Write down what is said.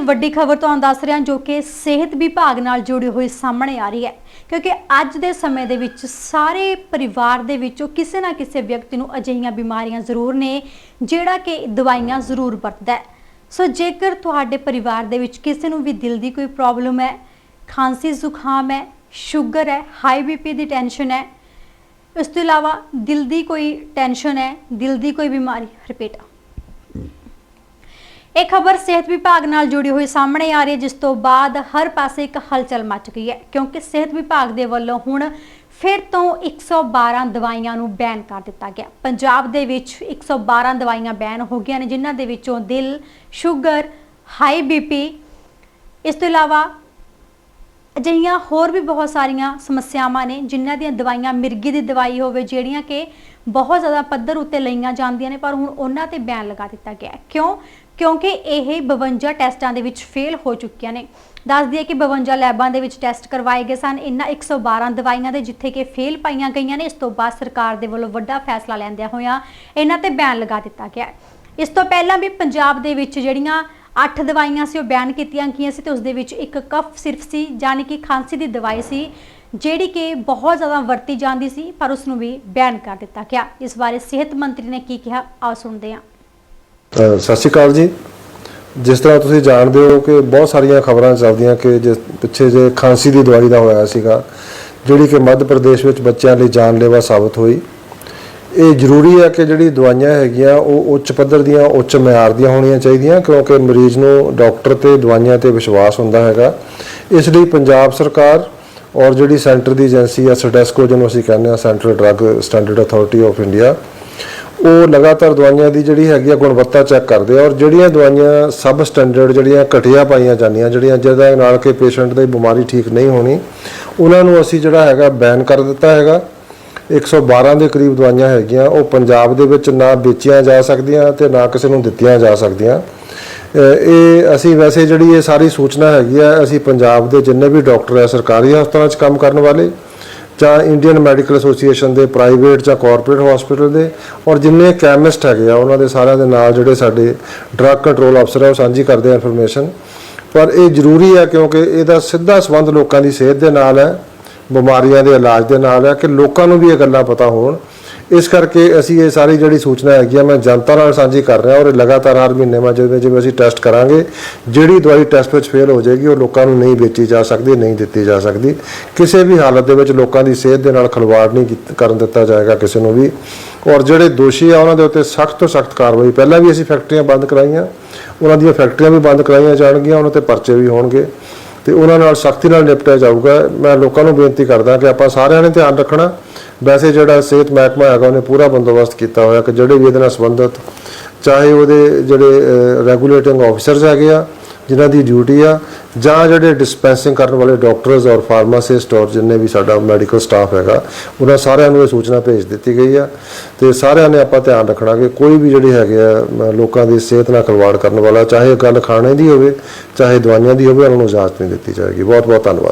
ਵੱਡੀ ਖਬਰ ਤੁਹਾਨੂੰ ਦੱਸ ਰਿਹਾ, ਜੋ ਕਿ ਸਿਹਤ ਵਿਭਾਗ ਨਾਲ ਜੁੜੀ ਹੋਈ ਸਾਹਮਣੇ ਆ ਰਹੀ ਹੈ। ਕਿਉਂਕਿ ਅੱਜ ਦੇ ਸਮੇਂ ਦੇ ਵਿੱਚ ਸਾਰੇ ਪਰਿਵਾਰ ਦੇ ਵਿੱਚੋਂ ਕਿਸੇ ਨਾ ਕਿਸੇ ਵਿਅਕਤੀ ਨੂੰ ਅਜਿਹੀਆਂ ਬਿਮਾਰੀਆਂ ਜ਼ਰੂਰ ਨੇ, ਜਿਹੜਾ ਕਿ ਦਵਾਈਆਂ ਜ਼ਰੂਰ ਵਰਤਦਾ ਹੈ। ਸੋ ਜੇਕਰ ਤੁਹਾਡੇ ਪਰਿਵਾਰ ਦੇ ਵਿੱਚ ਕਿਸੇ ਨੂੰ ਵੀ ਦਿਲ ਦੀ ਕੋਈ ਪ੍ਰੋਬਲਮ ਹੈ, ਖਾਂਸੀ ਜ਼ੁਕਾਮ ਹੈ, ਸ਼ੂਗਰ ਹੈ, ਹਾਈ ਬੀਪੀ ਦੀ ਟੈਨਸ਼ਨ ਹੈ ਇਸ ਤੋਂ ਇਲਾਵਾ ਦਿਲ ਦੀ ਕੋਈ ਟੈਨਸ਼ਨ ਹੈ, ਦਿਲ ਦੀ ਕੋਈ ਬਿਮਾਰੀ, ਰਿਪੀਟ। ਇਹ ਖਬਰ ਸਿਹਤ ਵਿਭਾਗ ਨਾਲ ਜੁੜੀ ਹੋਈ ਸਾਹਮਣੇ ਆ ਰਹੀ ਹੈ, ਜਿਸ ਤੋਂ ਬਾਅਦ ਹਰ ਪਾਸੇ ਇੱਕ ਹਲਚਲ ਮਚ ਗਈ ਹੈ, ਕਿਉਂਕਿ ਸਿਹਤ ਵਿਭਾਗ ਦੇ ਵੱਲੋਂ ਹੁਣ ਫਿਰ ਤੋਂ 112 ਦਵਾਈਆਂ ਨੂੰ ਬੈਨ ਕਰ ਦਿੱਤਾ ਗਿਆ। ਪੰਜਾਬ ਦੇ ਵਿੱਚ 112 ਦਵਾਈਆਂ ਬੈਨ ਹੋ ਗਈਆਂ ਨੇ, ਜਿਨ੍ਹਾਂ ਦੇ ਵਿੱਚੋਂ ਦਿਲ, ਸ਼ੂਗਰ, ਹਾਈ ਬੀਪੀ ਇਸ ਤੋਂ ਇਲਾਵਾ ਅਜਿਹੀਆਂ ਹੋਰ ਵੀ ਬਹੁਤ ਸਾਰੀਆਂ ਸਮੱਸਿਆਵਾਂ ਨੇ, ਜਿਨ੍ਹਾਂ ਦੀਆਂ ਦਵਾਈਆਂ ਮਿਰਗੀ ਦੀ ਦਵਾਈ ਹੋਵੇ, ਜਿਹੜੀਆਂ ਕਿ ਬਹੁਤ ਜ਼ਿਆਦਾ ਪੱਧਰ ਉੱਤੇ ਲਈਆਂ ਜਾਂਦੀਆਂ ਨੇ, ਪਰ ਹੁਣ ਉਹਨਾਂ ਤੇ ਬੈਨ ਲਗਾ ਦਿੱਤਾ ਗਿਆ ਕਿਉਂ? ਕਿਉਂਕਿ ਇਹ 52 ਟੈਸਟਾਂ ਦੇ ਵਿੱਚ ਫੇਲ ਹੋ ਚੁੱਕੀਆਂ ਨੇ। ਦੱਸ ਦਈਏ ਕਿ 52 ਲੈਬਾਂ ਦੇ ਵਿੱਚ ਟੈਸਟ ਕਰਵਾਏ ਗਏ ਸਨ। ਇਨ੍ਹਾਂ 112 ਦਵਾਈਆਂ ਦੇ ਜਿੱਥੇ ਕਿ ਫੇਲ ਪਾਈਆਂ ਗਈਆਂ ਨੇ, ਇਸ ਤੋਂ ਬਾਅਦ ਸਰਕਾਰ ਦੇ ਵੱਲੋਂ ਵੱਡਾ ਫੈਸਲਾ ਲੈਂਦਿਆਂ ਹੋਇਆਂ ਇਹਨਾਂ ਤੇ ਬੈਨ ਲਗਾ ਦਿੱਤਾ ਗਿਆ ਇਸ ਤੋਂ ਪਹਿਲਾਂ ਵੀ ਪੰਜਾਬ ਦੇ ਵਿੱਚ ਜਿਹੜੀਆਂ 8 ਦਵਾਈਆਂ ਸੀ, ਉਹ ਬੈਨ ਕੀਤੀਆਂ ਗਈਆਂ ਸੀ ਤੇ ਉਸ ਦੇ ਵਿੱਚ ਇੱਕ ਕਫ ਸਿਰਫ ਸੀ, ਯਾਨੀ ਕਿ ਖਾਂਸੀ ਦੀ ਦਵਾਈ ਸੀ, ਜਿਹੜੀ ਕਿ ਬਹੁਤ ਜ਼ਿਆਦਾ ਵਰਤੀ ਜਾਂਦੀ ਸੀ, ਪਰ ਉਸ ਨੂੰ ਵੀ ਬੈਨ ਕਰ ਦਿੱਤਾ ਗਿਆ। ਇਸ ਬਾਰੇ ਸਿਹਤ ਮੰਤਰੀ ਨੇ ਕੀ ਕਿਹਾ? ਆਓ ਸੁਣਦੇ ਹਾਂ। ਸਤਿ ਸ਼੍ਰੀ ਅਕਾਲ ਜੀ। ਜਿਸ ਤਰ੍ਹਾਂ ਤੁਸੀਂ ਜਾਣਦੇ ਹੋ ਕਿ ਬਹੁਤ ਸਾਰੀਆਂ ਖਬਰਾਂ ਚੱਲਦੀਆਂ ਕਿ ਜਿਸ ਪਿੱਛੇ ਜੇ ਖਾਂਸੀ ਦੀ ਦਵਾਈ ਦਾ ਹੋਇਆ ਸੀਗਾ, ਜਿਹੜੀ ਕਿ ਮੱਧ ਪ੍ਰਦੇਸ਼ ਵਿੱਚ ਬੱਚਿਆਂ ਲਈ ਜਾਨਲੇਵਾ ਸਾਬਤ ਹੋਈ। ਇਹ ਜ਼ਰੂਰੀ ਹੈ ਕਿ ਜਿਹੜੀ ਦਵਾਈਆਂ ਹੈਗੀਆਂ, ਉਹ ਉੱਚ ਪੱਧਰ ਦੀਆਂ, ਉੱਚ ਮਿਆਰ ਦੀਆਂ ਹੋਣੀਆਂ ਚਾਹੀਦੀਆਂ, ਕਿਉਂਕਿ ਮਰੀਜ਼ ਨੂੰ ਡਾਕਟਰ ਤੇ ਦਵਾਈਆਂ ਤੇ ਵਿਸ਼ਵਾਸ ਹੁੰਦਾ ਹੈਗਾ। ਇਸ ਲਈ ਪੰਜਾਬ ਸਰਕਾਰ ਔਰ ਜਿਹੜੀ ਸੈਂਟਰ ਦੀ ਏਜੰਸੀ ਆ, ਸਡੈਸਕੋ ਜਿਹਨੂੰ ਅਸੀਂ ਕਹਿੰਦੇ ਆ central drug standard authority of India ਉਹ ਲਗਾਤਾਰ ਦਵਾਈਆਂ ਦੀ ਜਿਹੜੀ ਹੈਗੀ ਆ ਗੁਣਵੱਤਾ ਚੈੱਕ ਕਰਦੇ ਆ ਔਰ ਜਿਹੜੀਆਂ ਦਵਾਈਆਂ ਸਬ ਸਟੈਂਡਰਡ ਜਿਹੜੀਆਂ ਘਟੀਆ ਪਾਈਆਂ ਜਾਂਦੀਆਂ, ਜਿਹੜੀਆਂ ਜਿਹਦੇ ਨਾਲ ਕਿ ਪੇਸ਼ੈਂਟ ਦੀ ਬਿਮਾਰੀ ਠੀਕ ਨਹੀਂ ਹੋਣੀ, ਉਹਨਾਂ ਨੂੰ ਅਸੀਂ ਜਿਹੜਾ ਹੈਗਾ ਬੈਨ ਕਰ ਦਿੱਤਾ ਹੈਗਾ। 112 ਦੇ ਕਰੀਬ ਦਵਾਈਆਂ ਹੈਗੀਆਂ, ਉਹ ਪੰਜਾਬ ਦੇ ਵਿੱਚ ਨਾ ਵੇਚੀਆਂ ਜਾ ਸਕਦੀਆਂ ਤੇ ਨਾ ਕਿਸੇ ਨੂੰ ਦਿੱਤੀਆਂ ਜਾ ਸਕਦੀਆਂ। ਇਹ ਅਸੀਂ ਵੈਸੇ ਜਿਹੜੀ ਇਹ ਸਾਰੀ ਸੂਚਨਾ ਹੈਗੀ ਆ, ਅਸੀਂ ਪੰਜਾਬ ਦੇ ਜਿੰਨੇ ਵੀ ਡਾਕਟਰ ਆ, ਸਰਕਾਰੀ ਹਸਪਤਾਲਾਂ 'ਚ ਕੰਮ ਕਰਨ ਵਾਲੇ ਜਾਂ ਇੰਡੀਅਨ ਮੈਡੀਕਲ ਐਸੋਸੀਏਸ਼ਨ ਦੇ ਪ੍ਰਾਈਵੇਟ ਜਾਂ ਕਾਰਪੋਰੇਟ ਹਸਪੀਟਲ ਦੇ, ਔਰ ਜਿੰਨੇ ਕੈਮਿਸਟ ਹੈਗੇ ਆ, ਉਹਨਾਂ ਦੇ ਸਾਰਿਆਂ ਦੇ ਨਾਲ ਜਿਹੜੇ ਸਾਡੇ ਡਰੱਗ ਕੰਟਰੋਲ ਅਫਸਰ ਆ, ਉਹ ਸਾਂਝੀ ਕਰਦੇ ਆ ਇਨਫੋਰਮੇਸ਼ਨ ਪਰ ਇਹ ਜ਼ਰੂਰੀ ਹੈ ਕਿਉਂਕਿ ਇਹਦਾ ਸਿੱਧਾ ਸੰਬੰਧ ਲੋਕਾਂ ਦੀ ਸਿਹਤ ਦੇ ਨਾਲ ਹੈ, ਬਿਮਾਰੀਆਂ ਦੇ ਇਲਾਜ ਦੇ ਨਾਲ ਹੈ, ਕਿ ਲੋਕਾਂ ਨੂੰ ਵੀ ਇਹ ਗੱਲਾਂ ਪਤਾ ਹੋਣ। ਇਸ ਕਰਕੇ ਅਸੀਂ ਇਹ ਸਾਰੀ ਜਿਹੜੀ ਸੂਚਨਾ ਹੈਗੀ ਆ, ਮੈਂ ਜਨਤਾ ਨਾਲ ਸਾਂਝੀ ਕਰ ਰਿਹਾ ਔਰ ਇਹ ਲਗਾਤਾਰ ਹਰ ਮਹੀਨੇ ਮੈਂ ਜਿਵੇਂ ਜਿਵੇਂ ਅਸੀਂ ਟੈਸਟ ਕਰਾਂਗੇ, ਜਿਹੜੀ ਦਵਾਈ ਟੈਸਟ ਵਿੱਚ ਫੇਲ ਹੋ ਜਾਏਗੀ, ਉਹ ਲੋਕਾਂ ਨੂੰ ਨਹੀਂ ਵੇਚੀ ਜਾ ਸਕਦੀ, ਨਹੀਂ ਦਿੱਤੀ ਜਾ ਸਕਦੀ। ਕਿਸੇ ਵੀ ਹਾਲਤ ਦੇ ਵਿੱਚ ਲੋਕਾਂ ਦੀ ਸਿਹਤ ਦੇ ਨਾਲ ਖਿਲਵਾੜ ਨਹੀਂ ਕਰਨ ਦਿੱਤਾ ਜਾਏਗਾ ਕਿਸੇ ਨੂੰ ਵੀ। ਔਰ ਜਿਹੜੇ ਦੋਸ਼ੀ ਆ, ਉਹਨਾਂ ਦੇ ਉੱਤੇ ਸਖਤ ਤੋਂ ਸਖਤ ਕਾਰਵਾਈ, ਪਹਿਲਾਂ ਵੀ ਅਸੀਂ ਫੈਕਟਰੀਆਂ ਬੰਦ ਕਰਾਈਆਂ, ਉਹਨਾਂ ਦੀਆਂ ਫੈਕਟਰੀਆਂ ਵੀ ਬੰਦ ਕਰਾਈਆਂ ਜਾਣਗੀਆਂ, ਉਹਨਾਂ ਤੇ ਪਰਚੇ ਵੀ ਹੋਣਗੇ। ਤੇ ਉਹਨਾਂ ਨਾਲ ਸਖਤੀ ਨਾਲ ਨਿਪਟਿਆ ਜਾਊਗਾ। ਮੈਂ ਲੋਕਾਂ ਨੂੰ ਬੇਨਤੀ ਕਰਦਾ ਕਿ ਆਪਾਂ ਸਾਰਿਆਂ ਨੇ ਧਿਆਨ ਰੱਖਣਾ। ਵੈਸੇ ਜਿਹੜਾ ਸਿਹਤ ਮਹਿਕਮਾ ਹੈਗਾ, ਉਹਨੇ ਪੂਰਾ ਬੰਦੋਬਸਤ ਕੀਤਾ ਹੋਇਆ ਕਿ ਜਿਹੜੇ ਵੀ ਇਹਦੇ ਨਾਲ ਸੰਬੰਧਿਤ, ਚਾਹੇ ਉਹਦੇ ਜਿਹੜੇ ਰੈਗੂਲੇਟਿੰਗ ਆਫੀਸਰਸ ਹੈਗੇ ਆ, ਜਿਨ੍ਹਾਂ ਦੀ ਡਿਊਟੀ ਆ, ਜਾਂ ਜਿਹੜੇ ਡਿਸਪੈਂਸਿੰਗ ਕਰਨ ਵਾਲੇ ਡਾਕਟਰਸ ਔਰ ਫਾਰਮਾਸਿਸਟ ਔਰ ਜਿੰਨੇ ਵੀ ਸਾਡਾ ਮੈਡੀਕਲ ਸਟਾਫ ਹੈਗਾ, ਉਹਨਾਂ ਸਾਰਿਆਂ ਨੂੰ ਇਹ ਸੂਚਨਾ ਭੇਜ ਦਿੱਤੀ ਗਈ ਆ। ਤੇ ਸਾਰਿਆਂ ਨੇ ਆਪਾਂ ਧਿਆਨ ਰੱਖਣਾ ਕਿ ਕੋਈ ਵੀ ਜਿਹੜੀ ਹੈਗੇ ਆ ਲੋਕਾਂ ਦੀ ਸਿਹਤ ਨਾਲ ਖਿਲਵਾੜ ਕਰਨ ਵਾਲਾ, ਚਾਹੇ ਗੱਲ ਖਾਣੇ ਦੀ ਹੋਵੇ, ਚਾਹੇ ਦਵਾਈਆਂ ਦੀ ਹੋਵੇ, ਉਹਨਾਂ ਨੂੰ ਇਜਾਜ਼ਤ ਨਹੀਂ ਦਿੱਤੀ ਜਾਏਗੀ। ਬਹੁਤ ਬਹੁਤ ਧੰਨਵਾਦ।